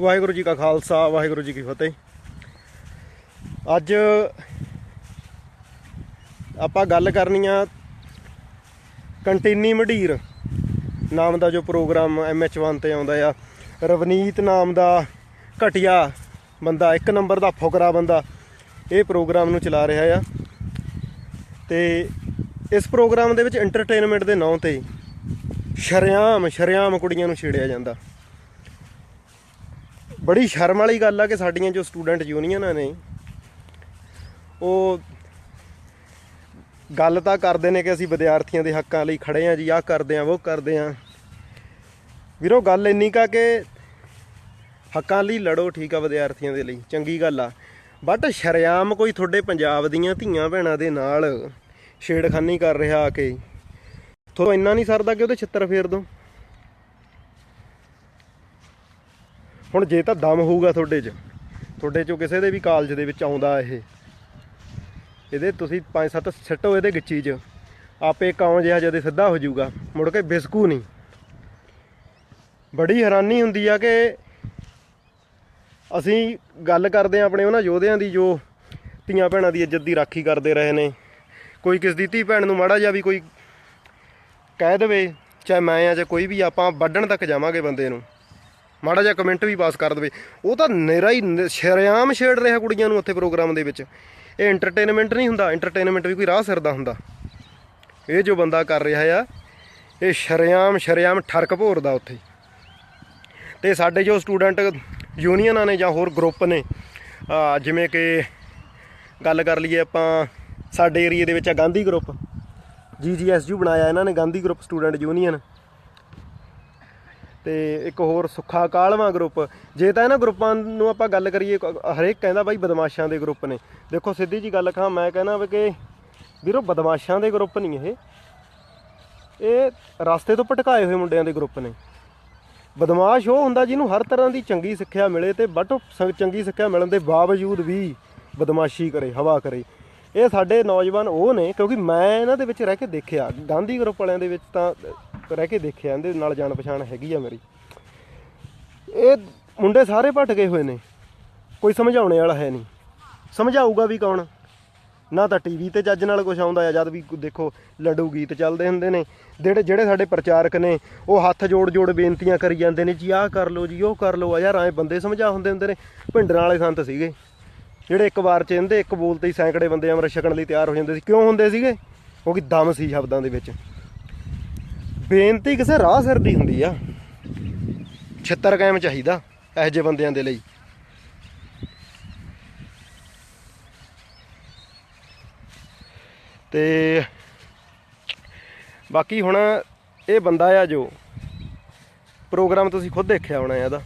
ਵਾਹਿਗੁਰੂ ਜੀ ਕਾ ਖਾਲਸਾ, ਵਾਹਿਗੁਰੂ ਜੀ ਕੀ ਫਤਿਹ। ਅੱਜ ਆਪਾਂ ਗੱਲ ਕਰਨੀ ਆ ਕੰਟੀਨੀ ਮਢੀਰ ਨਾਮ ਦਾ ਜੋ ਪ੍ਰੋਗਰਾਮ MH1 ਤੇ ਆਉਂਦਾ ਆ। ਰਵਨੀਤ ਨਾਮ ਦਾ ਘਟਿਆ ਬੰਦਾ, ਇੱਕ ਨੰਬਰ ਦਾ ਫੁਕਰਾ ਬੰਦਾ ਇਹ ਪ੍ਰੋਗਰਾਮ ਨੂੰ ਚਲਾ ਰਿਹਾ ਆ। ਤੇ ਇਸ ਪ੍ਰੋਗਰਾਮ ਦੇ ਵਿੱਚ ਐਂਟਰਟੇਨਮੈਂਟ ਦੇ ਨਾਂ ਤੇ ਸ਼ਰਿਆਮ ਸ਼ਰਿਆਮ ਕੁੜੀਆਂ ਨੂੰ ਛੇੜਿਆ ਜਾਂਦਾ। ਬੜੀ ਸ਼ਰਮ ਵਾਲੀ ਗੱਲ ਆ ਕਿ ਸਾਡੀਆਂ ਜੋ ਸਟੂਡੈਂਟ ਯੂਨੀਅਨਾਂ ਨੇ, ਉਹ ਗੱਲ ਤਾਂ ਕਰਦੇ ਨੇ ਕਿ ਅਸੀਂ ਵਿਦਿਆਰਥੀਆਂ ਦੇ ਹੱਕਾਂ ਲਈ ਖੜੇ ਆ ਜੀ, ਆਹ ਕਰਦੇ ਆ ਉਹ ਕਰਦੇ ਆ ਵੀਰੋ, ਗੱਲ ਇੰਨੀ ਕਾ ਕਿ ਹੱਕਾਂ ਲਈ ਲੜੋ, ਠੀਕ ਆ ਵਿਦਿਆਰਥੀਆਂ ਦੇ ਲਈ, ਚੰਗੀ ਗੱਲ ਆ। ਬਟ ਸ਼ਰਿਆਮ ਕੋਈ ਤੁਹਾਡੇ ਪੰਜਾਬ ਦੀਆਂ ਧੀਆਂ ਭੈਣਾਂ ਦੇ ਨਾਲ ਛੇੜਖਾਨੀ ਕਰ ਰਿਹਾ ਆ ਕੇ ਤੁਹਾਨੂੰ ਇੰਨਾ ਨਹੀਂ ਸਰਦਾ ਕਿ ਉਹਦੇ ਛਿੱਤਰ ਫੇਰ ਦੋ। ਹੁਣ ਜੇ ਤਾਂ ਦਮ ਹੋਊਗਾ ਤੁਹਾਡੇ 'ਚ, ਤੁਹਾਡੇ 'ਚੋਂ ਕਿਸੇ ਦੇ ਵੀ ਕਾਲਜ ਦੇ ਵਿੱਚ ਆਉਂਦਾ ਇਹ। ਇਹਦੇ ਤੁਸੀਂ 5-7 ਸਿੱਟੋ ਇਹਦੇ ਗਿੱਚੀ 'ਚ। ਆਪੇ ਕੌਂ ਜਿਹਾ ਜਦੇ ਸਿੱਧਾ ਹੋ ਜਾਊਗਾ, ਮੁੜ ਕੇ ਬਿਸਕੂ ਨਹੀਂ। ਬੜੀ ਹੈਰਾਨੀ ਹੁੰਦੀ ਆ ਕਿ ਅਸੀਂ ਗੱਲ ਕਰਦੇ ਆ ਆਪਣੇ ਉਹਨਾਂ ਯੋਧਿਆਂ ਦੀ ਜੋ ਧੀਆਂ ਭੈਣਾਂ ਦੀ ਇੱਜ਼ਤ ਦੀ ਰਾਖੀ ਕਰਦੇ ਰਹੇ ਨੇ। ਕੋਈ ਕਿਸ ਦੀ ਧੀ ਭੈਣ ਨੂੰ ਮਾੜਾ ਜਿਹਾ ਵੀ ਕੋਈ ਕਹਿ ਦੇਵੇ, ਚਾਹੇ ਮੈਂ ਆ ਜਾਂ ਕੋਈ ਵੀ, ਆਪਾਂ ਵੱਢਣ ਤੱਕ ਜਾਵਾਂਗੇ ਬੰਦੇ ਨੂੰ। ਮਾੜਾ ਜਿਹਾ ਕਮੈਂਟ ਵੀ ਪਾਸ ਕਰ ਦੇਵੇ। ਉਹ ਤਾਂ ਨੇਰਾ ਹੀ ਨ- ਸ਼ਰੇਆਮ ਛੇੜ ਰਿਹਾ ਕੁੜੀਆਂ ਨੂੰ ਉੱਥੇ ਪ੍ਰੋਗਰਾਮ ਦੇ ਵਿੱਚ। ਇਹ ਐਂਟਰਟੇਨਮੈਂਟ ਨਹੀਂ ਹੁੰਦਾ ਐਂਟਰਟੇਨਮੈਂਟ ਵੀ ਕੋਈ ਰਾਹ ਸਿਰ ਦਾ ਹੁੰਦਾ। ਇਹ ਜੋ ਬੰਦਾ ਕਰ ਰਿਹਾ ਆ, ਇਹ ਸ਼ਰੇਆਮ ਸ਼ਰੇਆਮ ਠਰਕ ਭੋਰਦਾ ਉੱਥੇ। ਤੇ ਸਾਡੇ ਜੋ ਸਟੂਡੈਂਟ ਯੂਨੀਅਨਾਂ ਨੇ ਜਾਂ ਹੋਰ ਗਰੁੱਪ ਨੇ ਜਿਵੇਂ ਕਿ ਗੱਲ ਕਰ ਲਈਏ ਆਪਾਂ ਸਾਡੇ ਏਰੀਏ ਦੇ ਵਿੱਚ ਆ ਗਾਂਧੀ ਗਰੁੱਪ ਜੀਜੀਐਸਯੂ ਬਣਾਇਆ ਇਹਨਾਂ ਨੇ, ਗਾਂਧੀ ਗਰੁੱਪ ਸਟੂਡੈਂਟ ਯੂਨੀਅਨ ਤੇ ਇੱਕ ਹੋਰ ਸੁੱਖਾ ਕਾਲਵਾ ਗਰੁੱਪ ਜੇ ਤਾਂ ਇਹਨਾਂ ਗਰੁੱਪਾਂ ਨੂੰ ਆਪਾਂ ਗੱਲ ਕਰੀਏ, ਹਰੇਕ ਕਹਿੰਦਾ ਬਾਈ ਬਦਮਾਸ਼ਾਂ ਦੇ ਗਰੁੱਪ ਨੇ। ਦੇਖੋ, ਸਿੱਧੀ ਜੀ ਗੱਲ ਕਹਾਂ, ਮੈਂ ਕਹਿੰਦਾ ਵੀ ਕਿ ਵੀਰੋ, ਬਦਮਾਸ਼ਾਂ ਦੇ ਗਰੁੱਪ ਨਹੀਂ ਇਹ। ਇਹ ਰਸਤੇ ਤੋਂ ਭਟਕਾਏ ਹੋਏ ਮੁੰਡਿਆਂ ਦੇ ਗਰੁੱਪ ਨੇ। ਬਦਮਾਸ਼ ਉਹ ਹੁੰਦਾ ਜਿਹਨੂੰ ਹਰ ਤਰ੍ਹਾਂ ਦੀ ਚੰਗੀ ਸਿੱਖਿਆ ਮਿਲੇ ਤੇ ਬਟ ਉਹ ਸ- ਚੰਗੀ ਸਿੱਖਿਆ ਮਿਲਣ ਦੇ ਬਾਵਜੂਦ ਵੀ ਬਦਮਾਸ਼ੀ ਕਰੇ, ਹਵਾ ਕਰੇ। ਇਹ ਸਾਡੇ ਨੌਜਵਾਨ ਉਹ ਨੇ, ਕਿਉਂਕਿ ਮੈਂ ਇਹਨਾਂ ਦੇ ਵਿੱਚ ਰਹਿ ਕੇ ਦੇਖਿਆ। ਗਾਂਧੀ ਗਰੁੱਪ ਵਾਲਿਆਂ ਦੇ ਵਿੱਚ ਤਾਂ ਰਹਿ ਕੇ ਦੇਖਿਆ, ਇਹਦੇ ਨਾਲ ਜਾਣ ਪਛਾਣ ਹੈਗੀ ਆ ਮੇਰੀ। ਇਹ ਮੁੰਡੇ ਸਾਰੇ ਭਟ ਗਏ ਹੋਏ ਨੇ। ਕੋਈ ਸਮਝਾਉਣੇ ਵਾਲਾ ਹੈ ਨਹੀਂ। ਸਮਝਾਊਗਾ ਵੀ ਕੌਣ? ਨਾ ਤਾਂ ਟੀਵੀ ਤੇ ਜੱਜ ਨਾਲ ਕੁਝ ਆਉਂਦਾ ਆ, ਜਦ ਵੀ ਦੇਖੋ, ਲੱਡੂ ਗੀਤ ਚੱਲਦੇ ਹੁੰਦੇ ਨੇ। ਜਿਹੜੇ ਜਿਹੜੇ ਸਾਡੇ ਪ੍ਰਚਾਰਕ ਨੇ, ਉਹ ਹੱਥ ਜੋੜ ਜੋੜ ਬੇਨਤੀਆਂ ਕਰੀ ਜਾਂਦੇ ਨੇ ਜੀ, ਆਹ ਕਰ ਲਓ ਜੀ, ਉਹ ਕਰ ਲਓ ਆ। ਯਾਰ ਐ ਬੰਦੇ ਸਮਝਾ ਹੁੰਦੇ ਹੁੰਦੇ ਨੇ। ਭਿੰਡਰਾਂ ਵਾਲੇ ਸੰਤ ਸੀਗੇ। ਜਿਹੜੇ ਇੱਕ ਵਾਰ ਚ ਇਹਦੇ ਇੱਕ ਬੋਲ ਤੇ ਹੀ ਸੈਂਕੜੇ ਬੰਦੇ ਅੰਮ੍ਰਿਤ ਛਕਣ ਲਈ ਤਿਆਰ ਹੋ ਜਾਂਦੇ ਸੀ। ਕਿਉਂ ਹੁੰਦੇ ਸੀਗੇ? ਕਿਉਂਕਿ ਦਮ ਸੀ ਸ਼ਬਦਾਂ ਦੇ ਵਿੱਚ। ਬੇਨਤੀ ਕਿਸੇ ਰਾਹ ਸਿਰ ਦੀ ਹੁੰਦੀ ਆ। ਛਿੱਤਰ ਕਾਇਮ ਚਾਹੀਦਾ ਇਹੋ ਜਿਹੇ ਬੰਦਿਆਂ ਦੇ ਲਈ। ਤੇ ਬਾਕੀ ਹੁਣ ਇਹ ਬੰਦਾ ਆ ਜੋ, ਪ੍ਰੋਗਰਾਮ ਤੁਸੀਂ ਖੁਦ ਦੇਖਿਆ ਹੋਣਾ ਇਹਦਾ।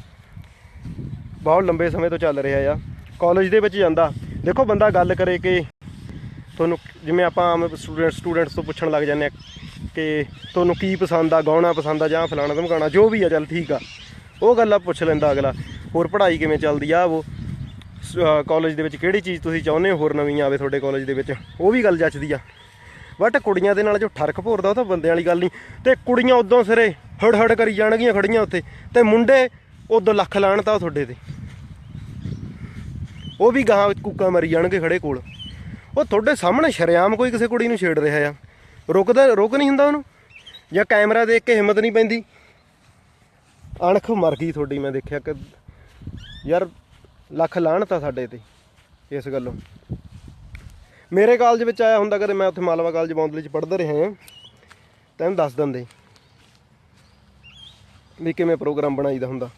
ਬਹੁਤ ਲੰਬੇ ਸਮੇਂ ਤੋਂ ਚੱਲ ਰਿਹਾ ਆ। ਕਾਲਜ ਦੇ ਵਿੱਚ ਜਾਂਦਾ। ਦੇਖੋ ਬੰਦਾ ਗੱਲ ਕਰੇ ਕਿ ਤੁਹਾਨੂੰ ਜਿਵੇਂ ਆਪਾਂ ਆਮ ਸਟੂਡੈਂਟ ਸਟੂਡੈਂਟਸ ਤੋਂ ਪੁੱਛਣ ਲੱਗ ਜਾਂਦੇ ਆ ਕਿ ਤੁਹਾਨੂੰ ਕੀ ਪਸੰਦ ਆ, ਗਾਉਣਾ ਪਸੰਦ ਆ ਜਾਂ ਫਲਾਣਾ ਧਮਕਾਣਾ ਜੋ ਵੀ ਆ ਚੱਲ ਠੀਕ ਆ। ਉਹ ਗੱਲਾਂ ਪੁੱਛ ਲੈਂਦਾ ਅਗਲਾ, ਹੋਰ ਪੜ੍ਹਾਈ ਕਿਵੇਂ ਚੱਲਦੀ ਆ ਉਹ? ਕਾਲਜ ਦੇ ਵਿੱਚ ਕਿਹੜੀ ਚੀਜ਼ ਤੁਸੀਂ ਚਾਹੁੰਦੇ ਹੋ, ਹੋਰ ਨਵੀਂ ਆਵੇ ਤੁਹਾਡੇ ਕਾਲਜ ਦੇ ਵਿੱਚ? ਉਹ ਵੀ ਗੱਲ ਜੱਚਦੀ ਆ। ਬਟ ਕੁੜੀਆਂ ਦੇ ਨਾਲ ਜੋ ਠਰਕ ਭੋਰਦਾ ਉਹ ਤਾਂ ਬੰਦਿਆਂ ਵਾਲੀ ਗੱਲ ਨਹੀਂ। ਤੇ ਕੁੜੀਆਂ ਉਦੋਂ ਸਿਰੇ ਹੜ ਹੜ ਕਰੀ ਜਾਣਗੀਆਂ ਖੜੀਆਂ ਉੱਥੇ, ਤੇ ਮੁੰਡੇ ਉਦੋਂ ਲੱਖ ਲਾਣ ਤਾਂ ਤੁਹਾਡੇ ਤੇ। ਉਹ ਵੀ ਗਾਹਾਂ ਵਿੱਚ ਕੁੱਕਾ ਮਰੀ ਜਾਣਗੇ ਖੜੇ ਕੋਲ। ਉਹ ਤੁਹਾਡੇ ਸਾਹਮਣੇ ਸ਼ਰੇਆਮ ਕੋਈ ਕਿਸੇ ਕੁੜੀ ਨੂੰ ਛੇੜ ਰਿਹਾ ਆ। ਰੁਕਦਾ, ਰੁਕ ਨਹੀਂ ਹੁੰਦਾ ਉਹਨੂੰ। ਜਾਂ ਕੈਮਰਾ ਦੇਖ ਕੇ ਹਿੰਮਤ ਨਹੀਂ ਪੈਂਦੀ। ਅਣਖ ਮਰ ਗਈ ਤੁਹਾਡੀ ਮੈਂ ਦੇਖਿਆ ਕਿ ਯਾਰ ਲੱਖ ਲਾਹਣ ਤਾਂ ਸਾਡੇ ਤੇ ਇਸ ਗੱਲੋਂ। ਮੇਰੇ ਕਾਲਜ ਵਿੱਚ ਆਇਆ ਹੁੰਦਾ ਕਦੇ ਮੈਂ ਉੱਥੇ ਮਾਲਵਾ ਕਾਲਜ ਬੌਂਦਲੀ ਚ ਪੜ੍ਹਦਾ ਰਿਹਾ ਹਾਂ ਤੈਨੂੰ ਦੱਸ ਦਿੰਦੇ ਵੀ ਕਿਵੇਂ ਪ੍ਰੋਗਰਾਮ ਬਣਾਈਦਾ ਹੁੰਦਾ।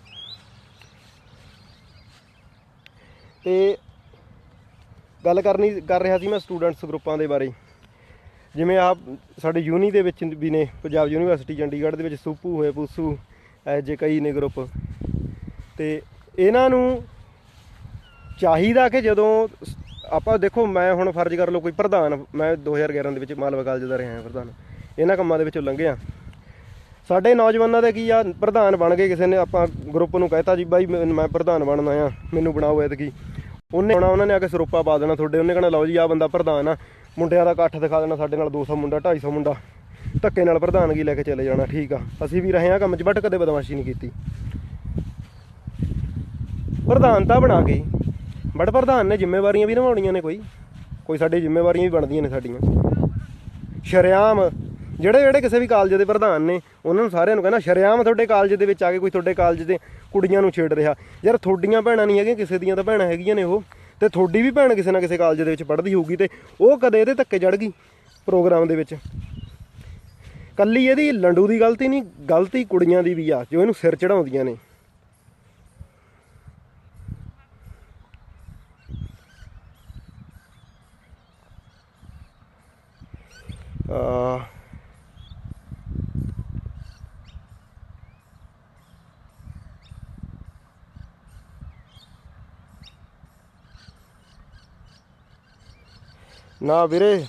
ਤੇ ਗੱਲ ਕਰਨੀ ਕਰ ਰਿਹਾ ਸੀ ਮੈਂ ਸਟੂਡੈਂਟਸ ਗਰੁੱਪਾਂ ਦੇ ਬਾਰੇ। ਜਿਵੇਂ ਆਪ ਸਾਡੇ ਯੂਨੀ ਦੇ ਵਿੱਚ ਵੀ ਨੇ, ਪੰਜਾਬ ਯੂਨੀਵਰਸਿਟੀ ਚੰਡੀਗੜ੍ਹ ਦੇ ਵਿੱਚ ਸੂਪੂ ਹੋਏ, ਪੂਸੂ ਐ ਜੇ ਕਈ ਨੇ ਗਰੁੱਪ ਤੇ ਇਹਨਾਂ ਨੂੰ ਚਾਹੀਦਾ ਕਿ ਜਦੋਂ ਸ- ਆਪਾਂ ਦੇਖੋ ਮੈਂ ਹੁਣ ਫਰਜ਼ ਕਰ ਲਓ ਕੋਈ ਪ੍ਰਧਾਨ, ਮੈਂ 2011 ਦੇ ਵਿੱਚ ਮਾਲਵਾ ਕਾਲਜ ਦਾ ਰਿਹਾ ਹਾਂ ਪ੍ਰਧਾਨ। ਇਹਨਾਂ ਕੰਮਾਂ ਦੇ ਵਿੱਚੋਂ ਲੰਘਿਆ। ਸਾਡੇ ਨੌਜਵਾਨਾਂ ਦੇ ਕੀ ਆ, ਪ੍ਰਧਾਨ ਬਣ ਗਏ ਕਿਸੇ ਨੇ, ਆਪਾਂ ਗਰੁੱਪ ਨੂੰ ਕਹਿਤਾ ਜੀ, ਬਾਈ, ਮੈਂ ਮੈਂ ਪ੍ਰਧਾਨ ਬਣਨਾ ਆ, ਮੈਨੂੰ ਬਣਾਓ ਐਤਕੀ। ਉਹਨੇ ਆਉਣਾ, ਉਹਨਾਂ ਨੇ ਆ ਕੇ ਸਰੋਪਾ ਪਾ ਦੇਣਾ ਤੁਹਾਡੇ, ਉਹਨੇ ਕਹਣਾ, ਲਓ ਜੀ ਆ ਬੰਦਾ ਪ੍ਰਧਾਨ ਆ। ਮੁੰਡਿਆਂ ਦਾ ਇਕੱਠ ਦਿਖਾ ਦੇਣਾ, ਸਾਡੇ ਨਾਲ 200 ਮੁੰਡਾ 250 ਮੁੰਡਾ। ਧੱਕੇ ਨਾਲ ਪ੍ਰਧਾਨਗੀ ਲੈ ਕੇ ਚਲੇ ਜਾਣਾ, ਠੀਕ ਆ। ਅਸੀਂ ਵੀ ਰਹੇ ਆ ਕੰਮ 'ਚ, ਬਟ ਕਦੇ ਬਦਮਾਸ਼ੀ ਨਹੀਂ ਕੀਤੀ। ਪ੍ਰਧਾਨ ਤਾਂ ਬਣਾ ਕੇ ਬਟ ਪ੍ਰਧਾਨ ਨੇ ਜ਼ਿੰਮੇਵਾਰੀਆਂ ਵੀ ਨਿਭਾਉਣੀਆਂ ਨੇ ਕੋਈ। ਕੋਈ ਸਾਡੇ ਜ਼ਿੰਮੇਵਾਰੀਆਂ ਵੀ ਬਣਦੀਆਂ ਨੇ ਸਾਡੀਆਂ। ਸ਼ਰਿਆਮ ਜਿਹੜੇ ਜਿਹੜੇ ਕਿਸੇ ਵੀ ਕਾਲਜ ਦੇ ਪ੍ਰਧਾਨ ਨੇ, ਉਹਨਾਂ ਨੂੰ ਸਾਰਿਆਂ ਨੂੰ ਕਹਿੰਦਾ ਸ਼ਰਿਆਮ ਤੁਹਾਡੇ ਕਾਲਜ ਦੇ ਵਿੱਚ ਆ ਕੇ ਕੋਈ ਤੁਹਾਡੇ ਕਾਲਜ ਦੇ ਕੁੜੀਆਂ ਨੂੰ ਛੇੜ ਰਿਹਾ। ਯਾਰ, ਤੁਹਾਡੀਆਂ ਭੈਣਾਂ ਨਹੀਂ ਹੈਗੀਆਂ, ਕਿਸੇ ਦੀਆਂ ਤਾਂ ਭੈਣਾਂ ਹੈਗੀਆਂ ਨੇ ਉਹ। ਤੇ ਤੁਹਾਡੀ ਵੀ ਭੈਣ ਕਿਸੇ ਨਾ ਕਿਸੇ ਕਾਲਜ ਦੇ ਵਿੱਚ ਪੜ੍ਹਦੀ ਹੋਊਗੀ ਤੇ ਉਹ ਕਦੇ ਇਹਦੇ ਧੱਕੇ ਚੜ ਗਈ ਪ੍ਰੋਗਰਾਮ ਦੇ ਵਿੱਚ। ਕੱਲੀ ਇਹਦੀ ਲੰਡੂ ਦੀ ਗਲਤੀ ਨਹੀਂ, ਗਲਤੀ ਕੁੜੀਆਂ ਦੀ ਵੀ ਆ, ਜੋ ਇਹਨੂੰ ਸਿਰ ਚੜਾਉਂਦੀਆਂ ਨੇ। ਆ ਨਾ ਵੀਰੇ,